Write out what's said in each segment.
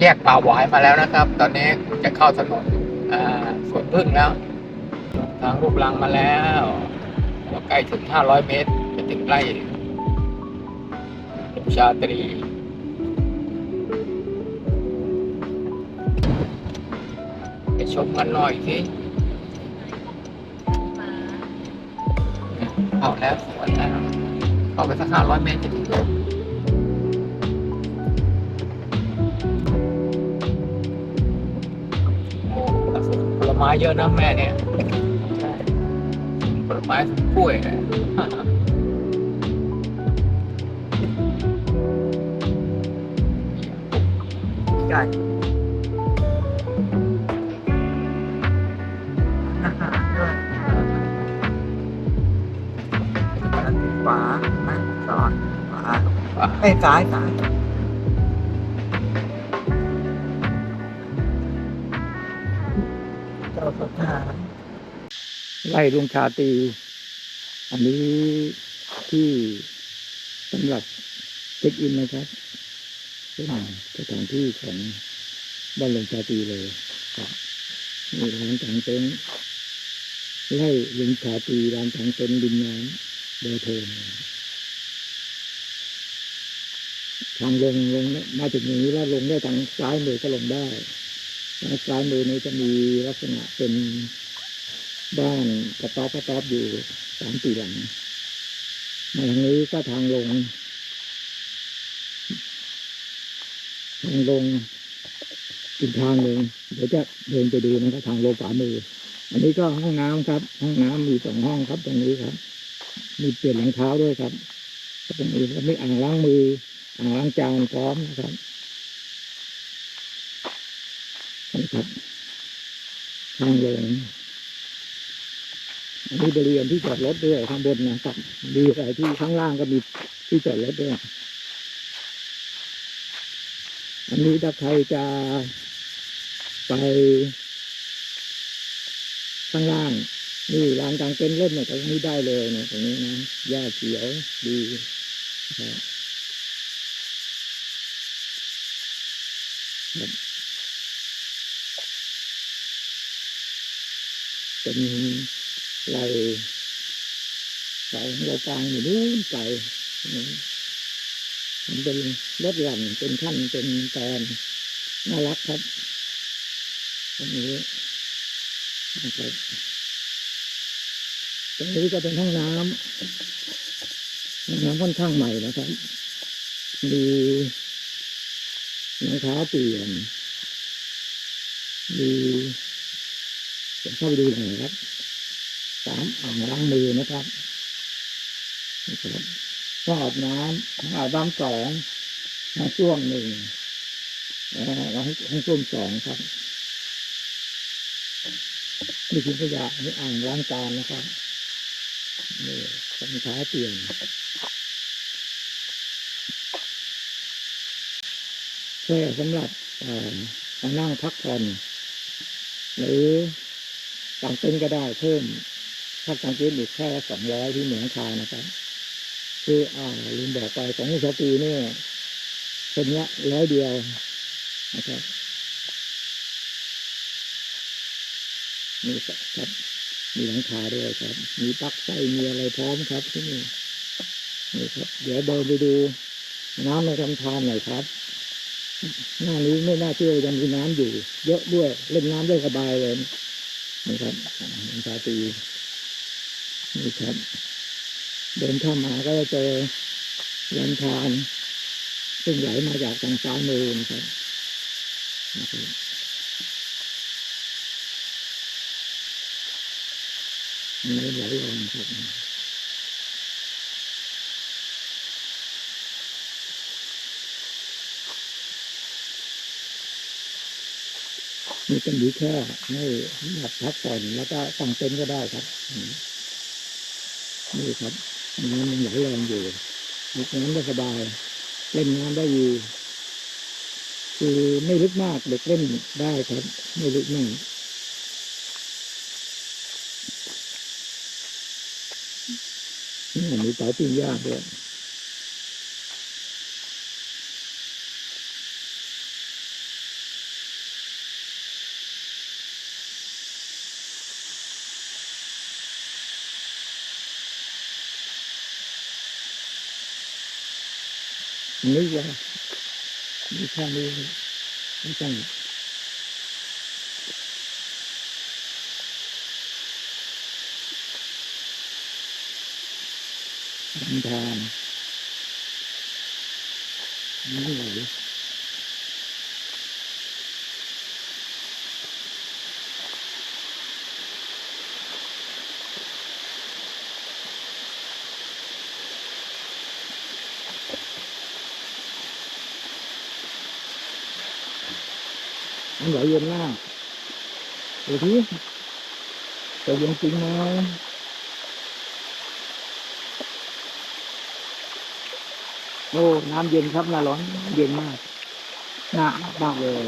แยกป่าหวายมาแล้วนะครับ ตอนนี้จะเข้าถนนสวนพึ่งแล้ว ทางลูกลังมาแล้วเราใกล้ถึง 500 เมตรจะถึงไร่ชาตรีไปชมกันหน่อยสิเอาแล้วสวนแล้วเข้าไปสัก 500 เมตรจะถึง ไม้เยอะนะแม่เนี่ยใช่ผลไม้กล้วยเนี่ยใช่อาหารด้วยขวาไม่ซ้อนขวาไอ้ยซ้ายซ้าย เจ้าสถานไล่ลุงชาตี อันนี้ที่สำหรับเช็คอินนะครับเป็นสถานที่ของบ้านลุงชาตีเลยครับนี่ร้านกางเต็นท์ไล่ลุงชาตีร้านกางเต็นท์ดินน้ำเบอร์โทรทางลงลงมาถึงอย่างนี้แล้วลงได้ทางซ้ายมือก็ลงได้ ซ้ายมือนี้จะมีลักษณะเป็นบ้านกระต๊อบกระต๊อบอยู่สามสี่หลังมาทางนี้ก็ทางลง ทางลงอีกทางหนึ่งเดี๋ยวจะเดินไปดูนะครับทางลงขวามือ อันนี้ก็ห้องน้ำครับ ห้องน้ำมีสองห้องครับตรงนี้ครับ มีเปลี่ยนรองเท้าด้วยครับตรงนี้ก็มีอ่างล้างมือ อ่างล้างจานพร้อมนะครับนี่ ครับทางลงอันนี้บริเวณที่จอดรถด้วยข้างบนนะครับมีอะไรที่ข้างล่างก็มีที่จอดรถด้วย อันนี้ถ้าใครจะไป ข้างล่าง นี่ลานกลางเต็นท์เล่นเนี่ยตรงนี้ได้เลยนะตรงนี้นะหญ้าเขียวดีนะครับ เป็นไหลไหลของเรากลางอยู่นู้นไกลนะมันเป็นรถหลั่นเป็นขั้นเป็นแตนน่ารักครับตรงนี้นะครับตรงนี้ก็เป็นห้องน้ำห้องน้ำค่อนข้างใหม่นะครับ มีรองเท้าเปลี่ยนมี เข้าไปดูหน่อยครับสามอ่างล้างมือนะครับนะครับห้อาบน้ำห้องอาบน้ำสองห้องส้วมหนึ่งแล้วห้องห้องส้วมสองครับนี่คือขยะนี่อ่างล้างจานนะครับนี่รองเท้าเปลี่ยนแค่สำหรับอ่อมานั่งพักผ่อนหรือ กางเต็นก็ได้เพิ่มถ้ากางเต็นอีกแค่สองร้อยที่เหนือคานะครับ คืออ่าลืมบอกไปของชาปีเนี่ยเป็นเนี้ยร้อยเดียวนะครับนี่ครับมีหลังคาด้วยครับ มีปลั๊กไฟมีอะไรพร้อมครับที่นี่นี่ครับ เดี๋ยวเดินไปดูน้ำในลำธารหน่อยครับ หน้านี้ไม่น่าเชื่อยังมีน้ำอยู่ เยอะด้วยเล่นน้ำได้สบายเลย นี่ครับหลังคาตีนี่ครับ เดินเข้ามาก็จะเจอลำธารซึ่งไหลมาจากทางซ้ายมือนะครับไม่ไหลลงครับ นี่เป็นดีแค่ให้หลับพักผ่อนแล้วก็ตั้งเต็นท์ก็ได้ครับนี่ครับน้ำมันไหลแรงอยู่มีน้ำได้สบาย เล่นน้ำได้ดีคือไม่ลึกมากเด็กเล่นได้ครับ ไม่ลึกมากนี่มีเตาปิ้งย่างด้วย นึกว่ามีแค่นี้ไม่ต้องลำทานนี่เลย ไหลเย็นมากเดี๋ยวทีจะเย็นจริงไหมโอ้น้ำเย็นครับน้าร้อนเย็นมากหน้ามากเลย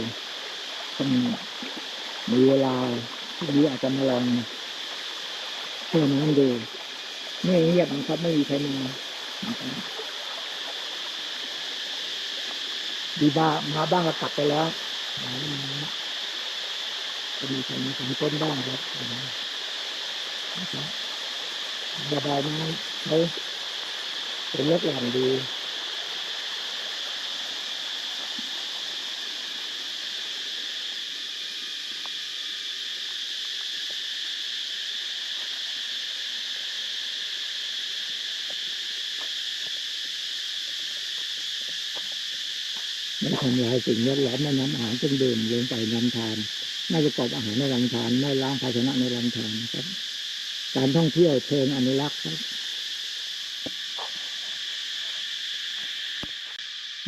มีเวลาทีนี้อาจจะมาลองเพิ่มน้ำดูไม่เงียบนะครับ ไม่มีใครมาดีบ้ามาบ้างก็ตักไปแล้ว จะมีการมาทำต้นบ้างครับนะครับระบายน้ำเขาเป็นเล็กแหล่งดี ทำลายสิ่งแวดล้อมไม่นำอาหารเครื่องดื่มลงไปนำทานไม่ประกอบอาหารในลำธารไม่ล้างภาชนะในลำธารครับ การท่องเที่ยวเชิงอนุรักษ์ครับ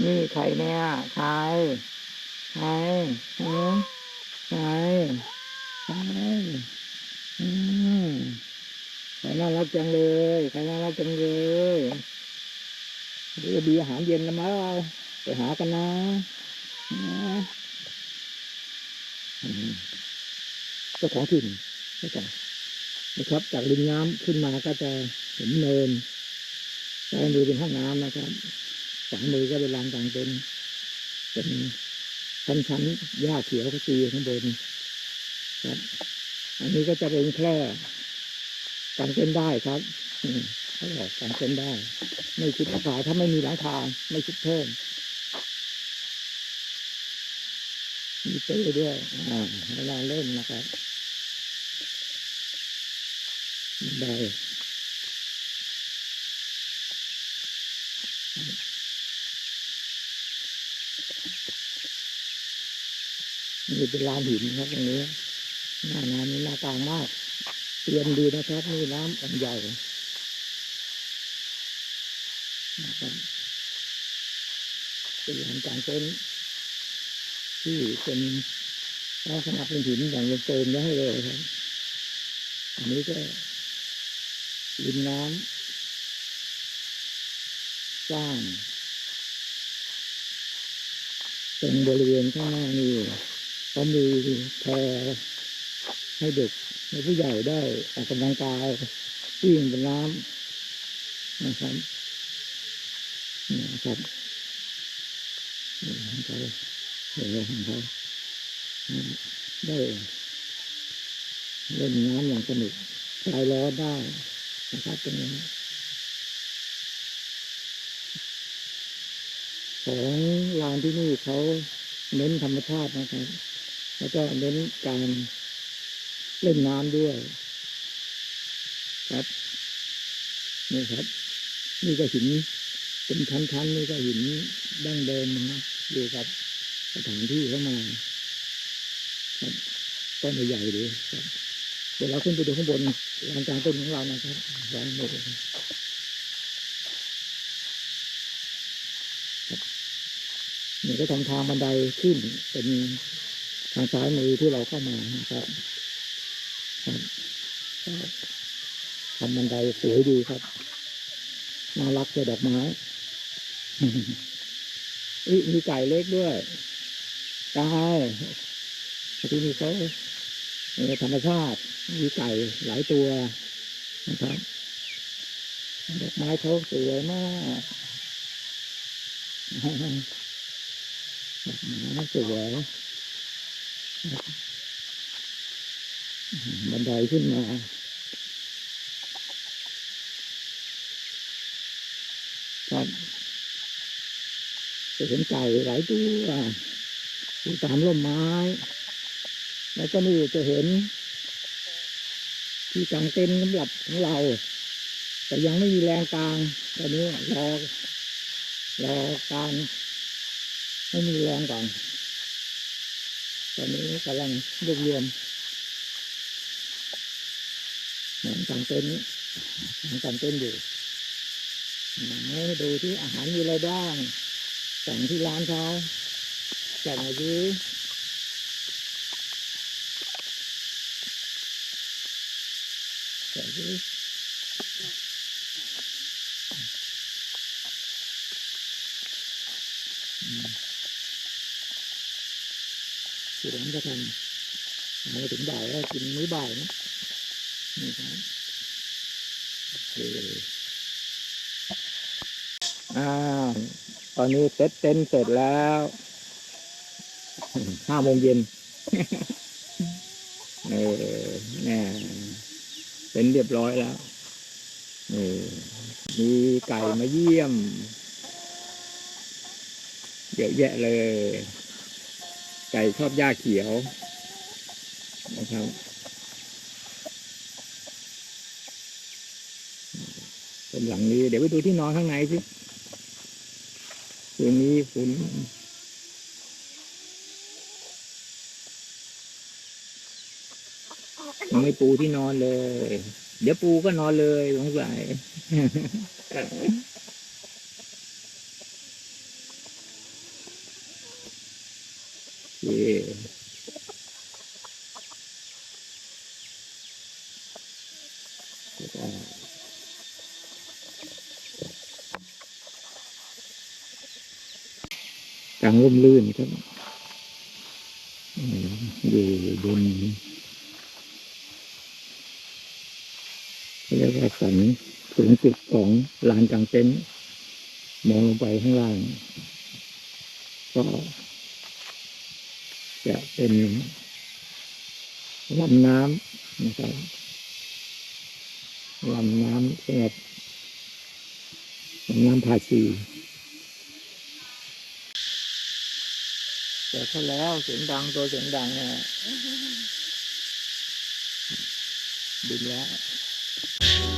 นี่ใครเนี่ยใครใครฮะใครใครอืมใครน่ารักจังเลยใครน่ารักจังเลยเดี๋ยวมีอาหารเย็นแล้วมั้งเรา ไปหากันนะนะเจ้าของถิ่นไม่ใช่นะครับ จากริมน้ำขึ้นมาก็จะเห็นเนินซ้ายมือเป็นห้องน้ำนะครับขวามือก็เป็นลานกลางเต็นท์เป็นชั้นชั้นๆหญ้าเขียวก็ตีข้างบนครับ อันนี้ก็จะเป็นแค่กางเต็นท์ได้ครับอืมเขาบอกกางเต็นท์ได้ ไม่คิดราคาถ้าไม่มีหลังคาไม่คิดเพิ่ม มีเต้ด้วยอ่าเวลาเล่นนะครับได้นี่เป็นลานหินครับตรงนี้ หน้าน้ำนี่หน้าตางมากเตรียมดีนะครับนี่น้ำอันใหญ่นะครับเป็นลานกลางเต็นท์ ที่เป็นลักษณะเป็นหินอย่างเป็นโจมไว้ให้เลยครับ อันนี้ก็ริมน้ำสร้างตรงบริเวณข้างหน้านี่เขามีแพรให้เด็กให้ผู้ใหญ่ได้ออกกำลังกายวิ่งบนน้ำนะครับนี่นะครับ เขาเออของเขาได้เล่นน้ำอย่างสนุกคลายร้อนได้นะครับตรงนี้ของลานที่นี่เขาเน้นธรรมชาตินะครับ แล้วก็เน้นการเล่นน้ำด้วย ครับนี่ครับ นี่ก็หินเป็นชั้นๆนี่ก็หินดั้งเดิมนะอยู่กับ สถานที่เข้ามาต้นใหญ่ๆดีครับเดี๋ยวเราขึ้นไปดูข้างบนลานกลางต้นของเรานะครับลานนี้นี่ก็ทำทางบันไดขึ้นเป็นทางซ้ายมือที่เราเข้ามานะครับทำบันไดสวยดีครับน่ารักเลยดอกไม้ อุ๊ยมีไก่เล็กด้วย ไก่ที่นี่เขาธรรมชาติมีไก่หลายตัวนะครับดอกไม้เขาสวยมากน่าสวยบันไดขึ้นมาครับจะเห็นไก่หลายตัว อยู่ตามร่มไม้ แล้วก็นี่จะเห็น ที่กางเต็นท์สำหรับของเรา แต่ยังไม่มีแรงกลางตอนนี้รอรอการไม่มีแรงก่อนตอนนี้กำลังรวบรวมเหมือนกางเต็นท์เหมือนกางเต็นท์อยู่ไหนดูที่อาหารมีอะไรบ้างสั่งที่ร้านเขา สั่งมาดิสั่งดิอืมที่ร้านก็ทำมาถึงบ่ายแล้วกินมื้อบ่ายนะนี่ครับโอเคอ่าตอนนี้เซ็ตเต็นเสร็จแล้ว ห้าโมงเย็นเออแน่เต็นเรียบร้อยแล้วเออมีไก่มาเยี่ยม เยอะแยะเลย ไก่ชอบหญ้าเขียว นะครับเป็นหลังนี้ เดี๋ยวไปดูที่นอนข้างในสิคืนนี้คุณ ยังไม่ปูที่นอนเลย เดี๋ยวปูก็นอนเลยสงสัยเกลางร่มรื่นครับอยู่บน เรียกว่าสันสูงสุดของลานกลางเต็นท์มองลงไปข้างล่าง ก็จะเป็นลำน้ำนะครับลำน้ำสำหรับลำน้ำพาชีแต่ถ้าแล้วเสียงดังตัวเสียงดังเนี่ยบินแล้ว ด้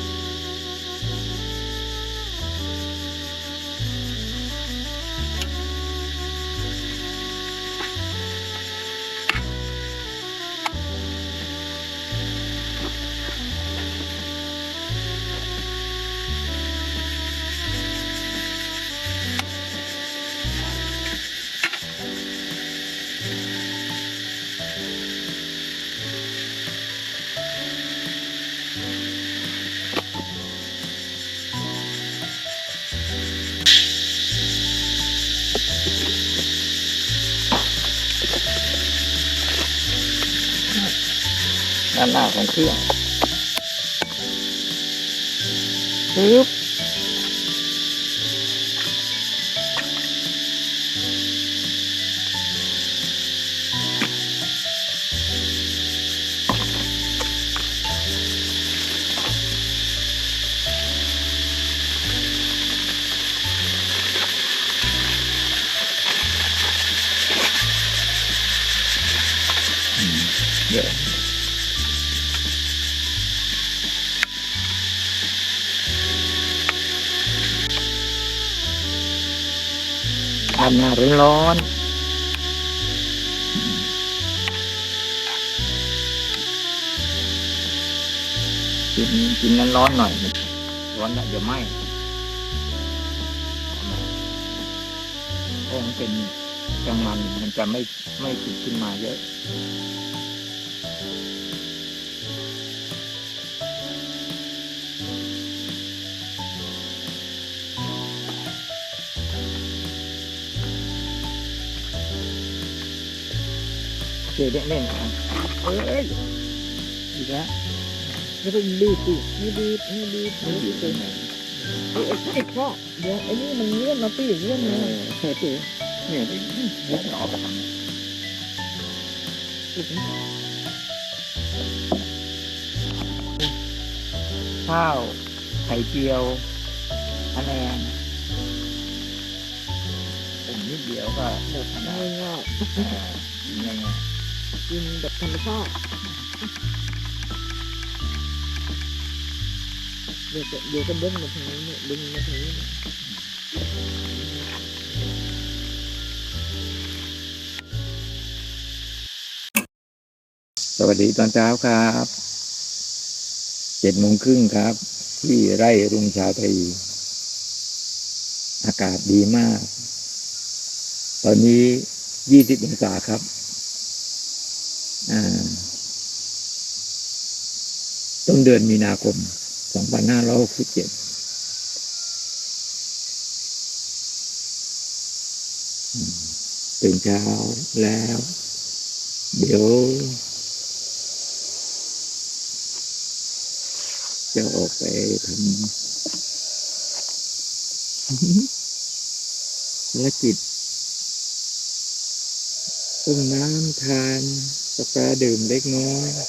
หน้าของเครื่องปึ๊บ ทำหน้าร้อนกินกินนั้นร้อนหน่อย ร้อนแล้วเดี๋ยวไหม้เพราะมันเป็นกลางมันมันจะไม่ไม่ติดขึ้นมาเยอะ เคเล่นเล่นอะเอ้ยอีกแล้วไม่ต้องรีบสิไม่รีบไม่รีบไม่รีบไปไหนไอ้ไอ้ไอ้พ่อเดี๋ยวไอ้นี่มันเลื่อนมาปีเลื่อนเอมาอใช่สิเนี่ยที่ยึดออกมาข้าวไข่เจียวอันแอนผมนี่เดียวก็เลิกทำงานง่ายอ่ายงไงๆ กินแบบธรรมชาติเดี๋ยวเดี๋ยวก็เบิ้งมาทางนี้เนี่ยดึงมาทางนี้สวัสดีตอนเช้าครับเจ็ดโมงครึ่งครับ ที่ไร่รุ่งชาตรีอากาศดีมาก ตอนนี้ยี่สิบองศาครับ ต้นเดือนมีนาคม สองพันห้าร้อยหกสิบเจ็ดตื่นเช้าแล้ว เดี๋ยวจะออกไปทำภารกิจต้มน้ำทาน กาแฟดื่มเล็กน้อยนะ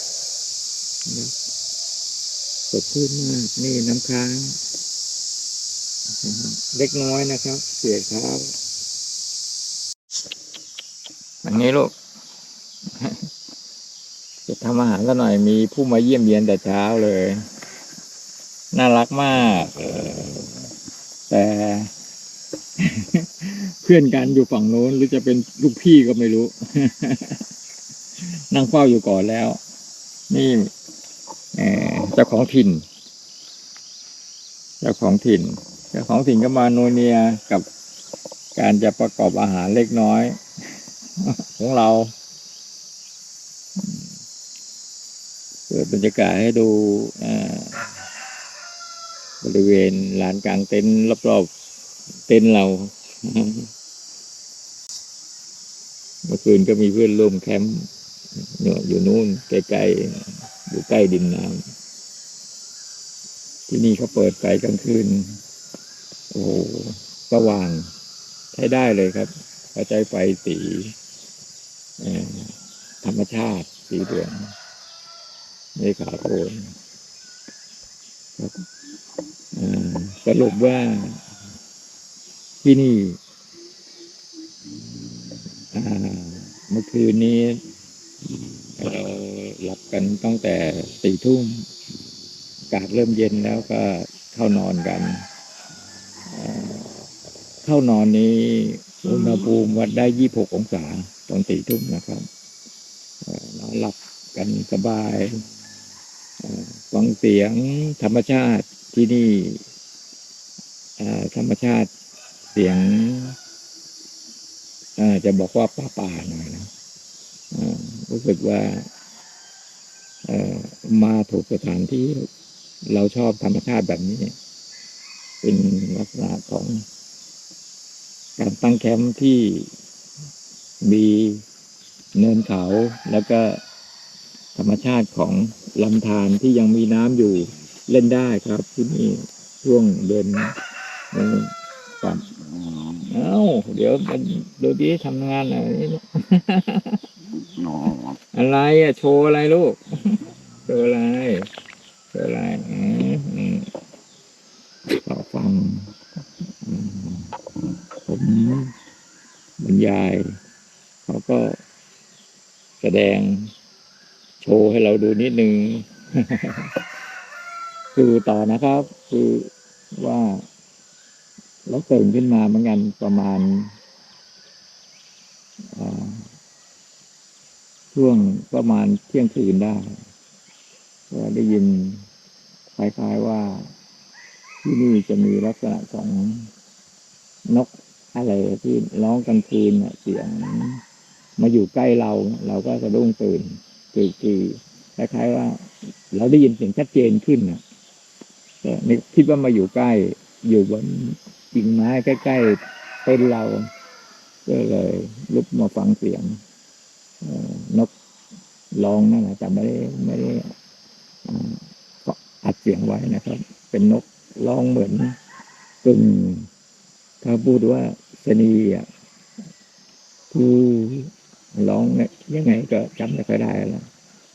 สดชื่นมาก นี่น้ำค้าง เล็กน้อยนะครับ เสียเท้าอันนี้ลูก จะทำอาหารกันหน่อยมีผู้มาเยี่ยมเยียนแต่เช้าเลย น่ารักมากแต่ เพื่อนกันอยู่ฝั่งโน้นหรือจะเป็นลูกพี่ก็ไม่รู้ นั่งเฝ้าอยู่ก่อนแล้ว นี่เอ่อเจ้าของถิ่น เจ้าของถิ่น เจ้าของถิ่นก็มาโนเนียกับการจะประกอบอาหารเล็กน้อย ของเราเปิดบรรยากาศให้ดูบริเวณลานกลางเต็นท์รอบๆเต็นท์เรา เมื่อคืนก็มีเพื่อนร่วมแคมป์ อยู่นู่นใกล้ๆอยู่ใกล้ดินน้ำที่นี่เขาเปิดไฟกลางคืน โอ้โหสว่างใช้ได้เลยครับเขาใช้ไฟสีธรรมชาติสีเหลืองไม่ขาวโพลนครับสรุปว่าที่นี่เมื่อคืนนี้ เราหลับกันตั้งแต่สี่ทุ่มกาศเริ่มเย็นแล้วก็เข้านอนกัน เข้านอนนี้อุณหภูมิวัดได้ยี่หกองศาตอนสี่ทุ่มนะครับเอ่อนอนหลับกันสบายฟังเสียงธรรมชาติที่นี่ธรรมชาติเสียงจะบอกว่าป่าป่าๆหน่อยนะ รู้สึกว่าอมาถูกสถานที่เราชอบธรรมชาติแบบนี้ เป็นลักษณะของการตั้งแคมป์ที่มีเนินเขาแล้วก็ธรรมชาติของลำธารที่ยังมีน้ำอยู่เล่นได้ครับ ที่นี่ช่วงเดือนกลับเอ้าเดี๋ยวมันดูดิทำงานอะไรนี่ อะไรอะโชว์อะไรลูกโชว์อะไรโชว์อะไรอืมต่อฟังผมบรรยาย เขาก็แสดงโชว์ให้เราดูนิดนึง คือต่อนะครับ คือว่าเราตื่นขึ้นมาเหมือนกันประมาณอ่า ช่วงประมาณเที่ยงคืนได้ก็ได้ยินคล้ายๆว่าที่นี่จะมีลักษณะของนกอะไรที่ร้องกลางคืนเสียง มาอยู่ใกล้เรา เราก็สะดุ้งตื่นคือคือคล้ายๆว่า เราได้ยินเสียงชัดเจนขึ้นนะก็นึกคิดว่ามาอยู่ใกล้ อยู่บนกิ่งไม้ใกล้ๆเป็นเรา ก็เลยลุกมาฟังเสียง นกร้องนั่นแหละแต่ไม่ได้ไม่ได้อ่าอัดเสียงไว้นะครับ เป็นนกร้องเหมือนกึ่งถ้าพูดว่าสนีอะคือร้องเนี่ยยังไงก็จำไม่ค่อยได้แล้ว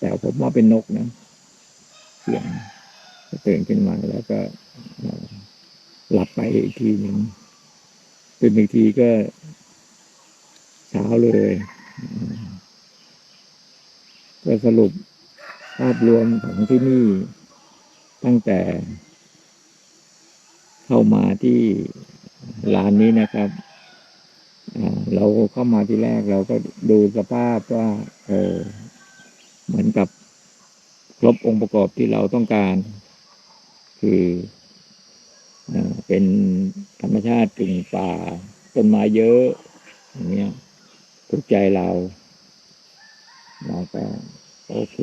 แต่ผมว่าเป็นนกนะเสียงตื่นขึ้นมาแล้วก็หลับไปอีกทีหนึ่งตื่นอีกทีก็เช้าเลย ก็สรุปภาพรวมของที่นี่ตั้งแต่เข้ามาที่ลานนี้นะครับเราเข้ามาที่แรกเราก็ดูสภาพว่า เออเหมือนกับครบองค์ประกอบที่เราต้องการ คืออเป็นธรรมชาติกึ่งป่าต้นไม้เยอะอย่างเงี้ยถูกใจเรา เราก็โอเค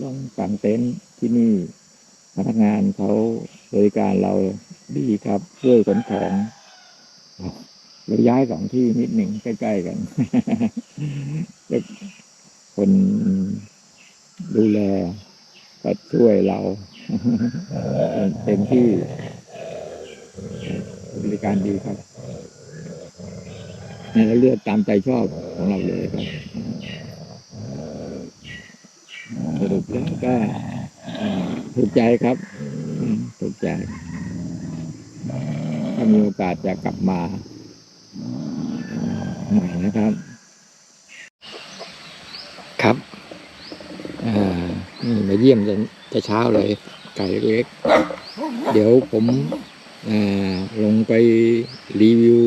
ลองกางเต็นท์ที่นี่พนักงานเขาบริการเราดีครับช่วยขนของเราย้ายสองที่นิดหนึ่งใกล้ๆกันคนดูแลก็ช่วยเราเต็มที่บริการดีครับนี่เราเลือกตามใจชอบของเราเลยครับ สรุปแล้วก็อ่าถูกใจครับอืมถูกใจ ถ้ามีโอกาสจะกลับมาใหม่นะครับ ครับอ่านี่มาเยี่ยมจะจะเช้าเลย ไก่เล็ก เดี๋ยวผมอ่าลงไปรีวิว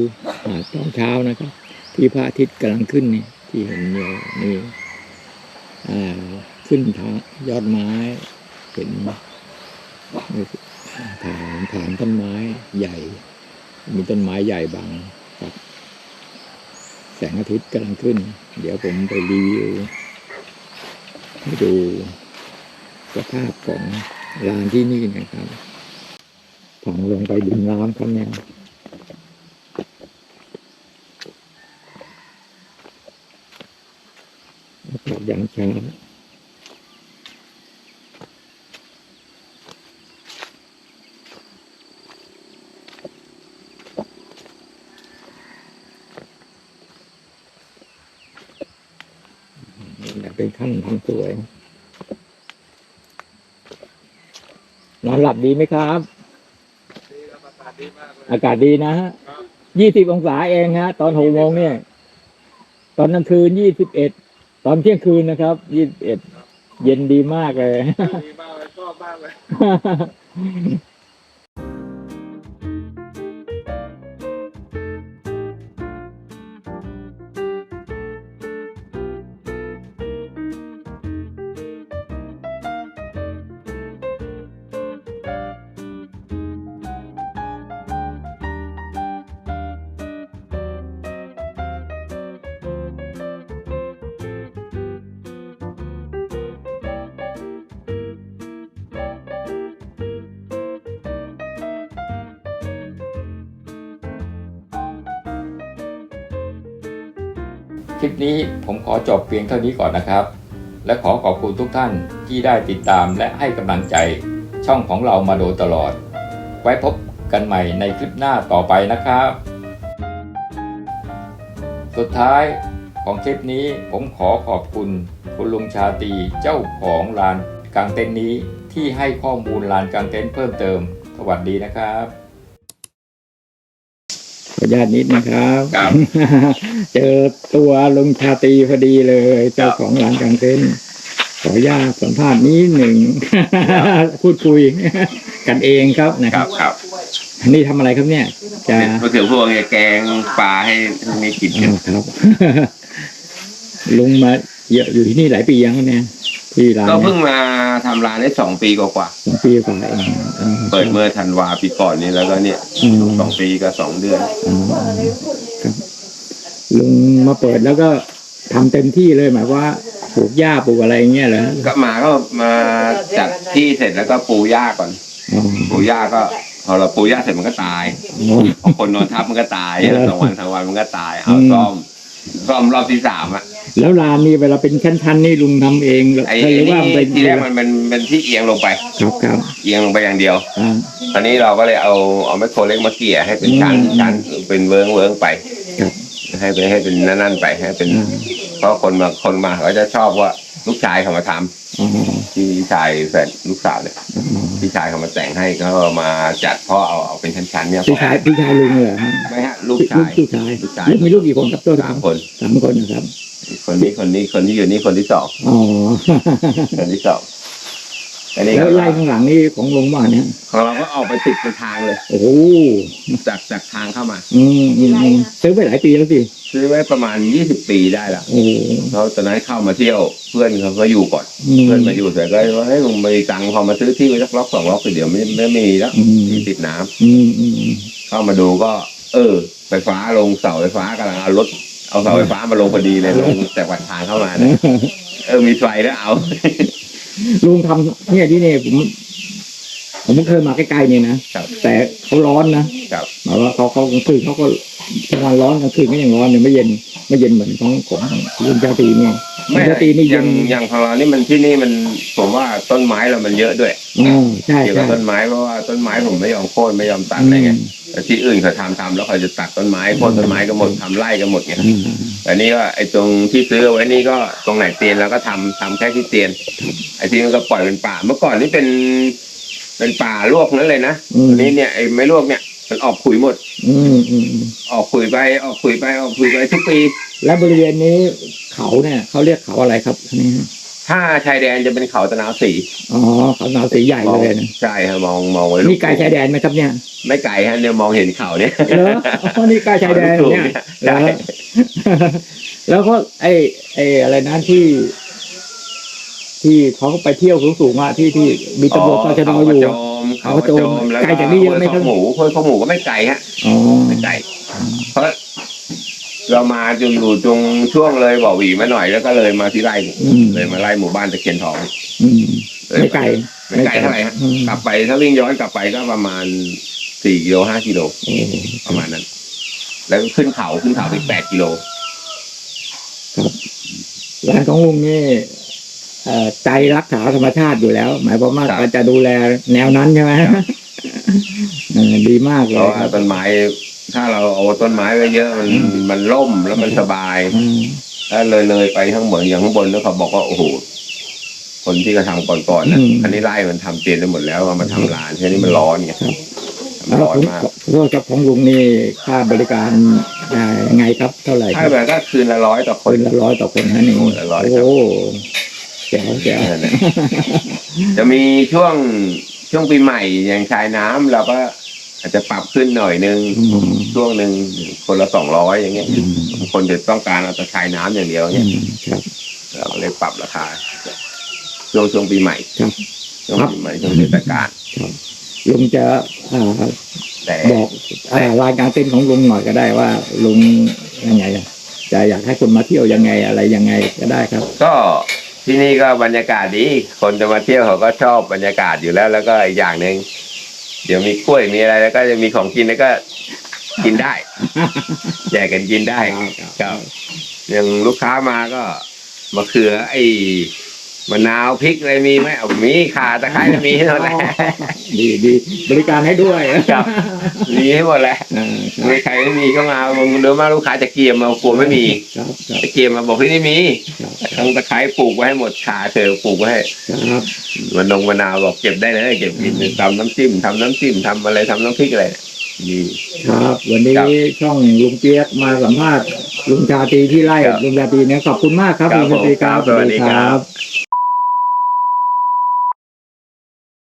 อ่าตอนเช้านะครับ ที่พระอาทิตย์กำลังขึ้นนี่ที่เห็นอยู่นี่อ่า ขึ้นทางยอดไม้ เห็นฐานฐานต้นไม้ใหญ่ มีต้นไม้ใหญ่บังครับแสงอาทิตย์กำลังขึ้น เดี๋ยวผมไปรีวิวให้ดูสภาพของลานที่นี่นะครับถังลงไปดินน้ำครับเนี่ยอากาศยังช้านี่ เป็นขั้นทำสวย นอนหลับดีไหมครับ อากาศดีนะฮะยี่สิบองศาเองฮะ ตอนหกโมงเนี่ย ตอนกลางคืนยี่สิบเอ็ด ตอนเที่ยงคืนนะครับยี่สิบเอ็ด เย็นดีมากเลยดีมากเลยชอบมากเลย นี้ผมขอจบเพียงเท่านี้ก่อนนะครับ และขอขอบคุณทุกท่านที่ได้ติดตามและให้กำลังใจช่องของเรามาโดยตลอด ไว้พบกันใหม่ในคลิปหน้าต่อไปนะครับ สุดท้ายของคลิปนี้ผมขอขอบคุณคุณลุงชาตีเจ้าของลานกางเต็นท์นี้ที่ให้ข้อมูลลานกางเต็นท์เพิ่มเติม สวัสดีนะครับ ออนุญาตนิดนะครับ ครับ เจอตัวลุงชาตรีพอดีเลย เจ้าของร้านกางเต็นท์ขออนุญาตสัมภาษณ์นี้หนึ่ง พูดคุยกันเองครับนะคครัรับบครับอันนี้ทำอะไรครับเนี่ยจะมะเขือพวงไงแกงปลาให้ทางนี้กินอ๋กันอครับ ลุงมาเยอะอยู่ที่นี่หลายปียังครับเนี่ย ที่ร้านก็เนี่เพิ่ยงมาทำร้านได้สองปีกว่าสองปีกว่าเองอ๋อๆเปิดเมื่อธันวาปีก่อนนี้แล้วก็เนี่ยอืมสองปีกับสองเดือนอ๋อครับลุงมาเปิดแล้วก็ทำเต็มที่เลยหมายว่าปลูกหญ้าปลูกอะไรอย่างเงี้ยเหรอก็มาก็มาจัดที่เสร็จแล้วก็ปูหญ้าก่อน อ๋อปูหญ้าก็พอเราปูหญ้าเสร็จมันก็ตายอ๋อ พอคนนอนทับมันก็ตายเออสองวันสามวันมันก็ตายเอาอืม ซ่อมซ่อมรอบที่สามอะ แล้วร้านนี้เวลาเป็นชั้นๆนี่ลุงทำเองหรือไอ้หรือว่านี่เป็นทีแรกมันเป็นเป็นที่เอียงลงไป ครับครับเอียงลงไปอย่างเดียว อ่า ตอนนี้เราก็เลยเอาเอาแมคโครเล็กมาเกี่ยให้เป็นชั้นอืมชั้นเป็นเวิร์งเวิร์งไปครับให้เป็นให้เป็นนั่นๆไปให้เป็นอ่าเพราะคนมาคนมาเขาจะชอบว่าลูกชายเขามาทำอ๋อพี่ชายแฟนลูกสาวเนี่ยพี่ชายเขามาแต่งให้ก็มาจัดพ่อเอาเอาเป็นชั้นๆเนี่ยพี่ชายพี่ชายลุงเหรอฮะไม่ฮะลูกชาย ลูกชายลูกชาย ลูกมีลูกกี่คนครับตัวสามคนสามคนนะครับ คนนี้คนนี้คนที่อยู่นี่คนที่สองอ๋อคนที่สองอันนี้แล้วไล่ข้างหลังนี่ของลุงบ้านเนี่ยของเราก็ออกไปติดเป็นทางเลย โอ้โหจากจากทางเข้ามา อืมอืมอืมซื้อไปหลายปีแล้วสิซื้อไว้ประมาณยี่สิบปีได้ละโอ้เขาตอนนั้นเข้ามาเที่ยวเพื่อนเขาก็อยู่ก่อนอืมเพื่อนมาอยู่เสร็จก็ว่าให้ยมึงมีตังค์พอมาซื้อที่ไว้สักล็อกสองล็อกเดี๋ยวไม่ไม่มีแล้วอืมที่ติดน้ำอืมอืมอืมเข้ามาดูก็ เออ ไฟฟ้าลงเสาไฟฟ้ากำลังเอารถ เอาเสาไฟฟ้ามาลงพอดีเลยลงแต่วัดทางเข้ามาเนี่ยเออมีไฟแล้วเอา ลุงทำเนี่ยที่นี่ผมผมไม่เคยมาใกล้ๆนี่นะครับแต่เขาร้อนนะครับหมายว่าเขาเขากลางคืนเขาก็กลางวันร้อนกลางคืนก็ยังร้อนเนี่ยไม่เย็นไม่เย็นเหมือนของของลุงชาตรีเนี่ยไม่ลุงชาตรีนี่อเย็ย่านงอย่างของเรานี่มันที่นี่มันผมว่าต้นไม้เรามันเยอะด้วยอ๋อใช่เกี่ยวกัใช่บต้นไม้เพราะว่าต้นไม้ผมไม่ยอมโค่นไม่ยอมตัดอะไรไงแต่ ที่อื่นเขาทำทำแล้วเขาจะตัดต้นไม้โค่นต้นไม้ก็หมดทำไร่ก็หมดไงอืมแต่นี่ก็ไอ้ตรงที่ซื้อเอาไว้นี่ก็ตรงไหนเตียนเราก็ทำทำแค่ที่เตียน ไอ้ที่มันก็ปล่อยเป็นป่า เมื่อก่อนนี่เป็นเป็นป่าลวกนั้นเลยนะอืมอันนี้เนี่ยไอ้ไม่ลวกเนี่ยมันออกขุยหมด อืมอืมอืมออกขุยไปออกขุยไปออกขุยไปทุกปี แล้วบริเวณนี้เขาเนี่ยเขาเรียกเขาอะไรครับนี่ฮะ ถ้าชายแดนจะเป็นเขาตะนาวสีอ๋อเขาหนาวสีใหญ่มองเลยนะใช่ฮะมองมองไว้นี่ไกลชายแดนไหมครับเนี่ยไม่ไกลฮะเนี่ยมองเห็นเขาเนี่ยเหรออ๋อนี่ใกล้ชายแดนเขาลูกเนี่ยสูงเหรใช่อแล้วก็ไอ้ไอ้อะไรนะที่ ที่เขาไปเที่ยวสูงๆอะที่ที่มีตำรวจตชดอยู่ เขากระโจมเขากระโจมแล้วไกลจากนี่เยอะไหมครับ ข้าวหมูเพื่อข้าวหมูก็ไม่ไกลฮะ อ๋อ ไม่ไกลเพราะ เรามาจนอยู่ตรงช่วงเลยบ่อหวีมาหน่อยแล้วก็เลยมาที่ไร่นี่อืมเลยมาไล่หมู่บ้านตะเคียนทองอืมเลยไม่ไกลไม่ไกลเท่าไหร่ฮะอืมกลับไปถ้าวิ่งย้อนกลับไปก็ประมาณสี่กิโลห้ากิโลโอ้ประมาณนั้น แล้วก็ขึ้นเขาขึ้นเขาไปแปดกิโลร้านของลุงนี่เอ่อใจรักษาธรรมชาติอยู่แล้ว หมายความว่าครับก็จะดูแลแนวนั้นใช่ไหมเออดีมากเลเพยราะว่าครับต้นไม้ ถ้าเราเอาต้นไม้ไว้เยอะมันมันร่มแล้วมันสบายอืมแล้วเลยเลยไปข้างบนอย่างข้างบนแล้วเขาบอกว่าโอ้โหคนที่กระทำก่อนๆนะคันนี้ไร่มันทำเตียนไปหมดแล้วเอามาทำลานแค่นี้มันร้อนไงมันแล้วร้อนผมมากขอโทษครับของลุงนี่ค่าบริการอ่ายังไงครับเท่าไหร่คถ้ารับแบบก็คืนละร้อยต่อคคนนละร้อยต่อคนนั่นเองคนละร้อยครับโอ้แจ๋วแจ๋วนั่นแหละจะมีช่วงช่วงปีใหม่อย่างชายน้ำเราก็ อาจจะปรับขึ้นหน่อยนึงอืมช่วงหนึ่งคนละสองร้อยอย่างเงี้ยอืมบางคนจะต้องการเอาแต่ชายน้ำอย่างเดียวอืเนี่ยมครับเราก็เลยปรับราคาช่วงช่วงปีใหม่ครับช่วงปีใหม่ช่วงเทศกาลลุงจะอ่าแต่บอกอ่ารายการเต้นของลุงหน่อยก็ได้ว่าลุงยังไงอะจะอยากให้คนมาเที่ยวยังไงอะไรยังไงก็ได้ครับ ก็ที่นี่ก็บรรยากาศดี คนจะมาเที่ยวเขาก็ชอบบรรยากาศอยู่แล้ว แล้วก็อีกอย่างหนึ่ง เดี๋ยวมีกล้วยมีอะไรแล้วก็จะมีของกินแล้วก็กินได้แจกกันกินได้ครับอย่างลูกค้ามาก็มะเขือไอ้ มะนาวพริกอะไรมีไหมเอามีข่าตะไคร้มีให้หมดแหละดีดี บริการให้ด้วยครับมีให้หมดแหละอ่าครับมีใครไม่มีก็มาบางเดิมมากลูกค้าจะเกียมมากลัวไม่มีครับครับจะเกียมมาบอกที่นี่มีครับทั้งตะไคร้ปลูกไว้ให้หมดข่าเธอปลูกไว้ให้ครับมันนงมะนาวบอกเก็บได้เลยเก็บกินทำน้ำจิ้มทำน้ำจิ้มทำอะไรทำน้ำพริกอะไรดี ครับ วันนี้ครับช่องลุงเปียกมาสัมภาษณ์ลุงชาตรีที่ไร่ครับลุงชาตรีเนี่ยขอบคุณมากครับครับลุงชาตรีครับผมครับสวัสดีครับ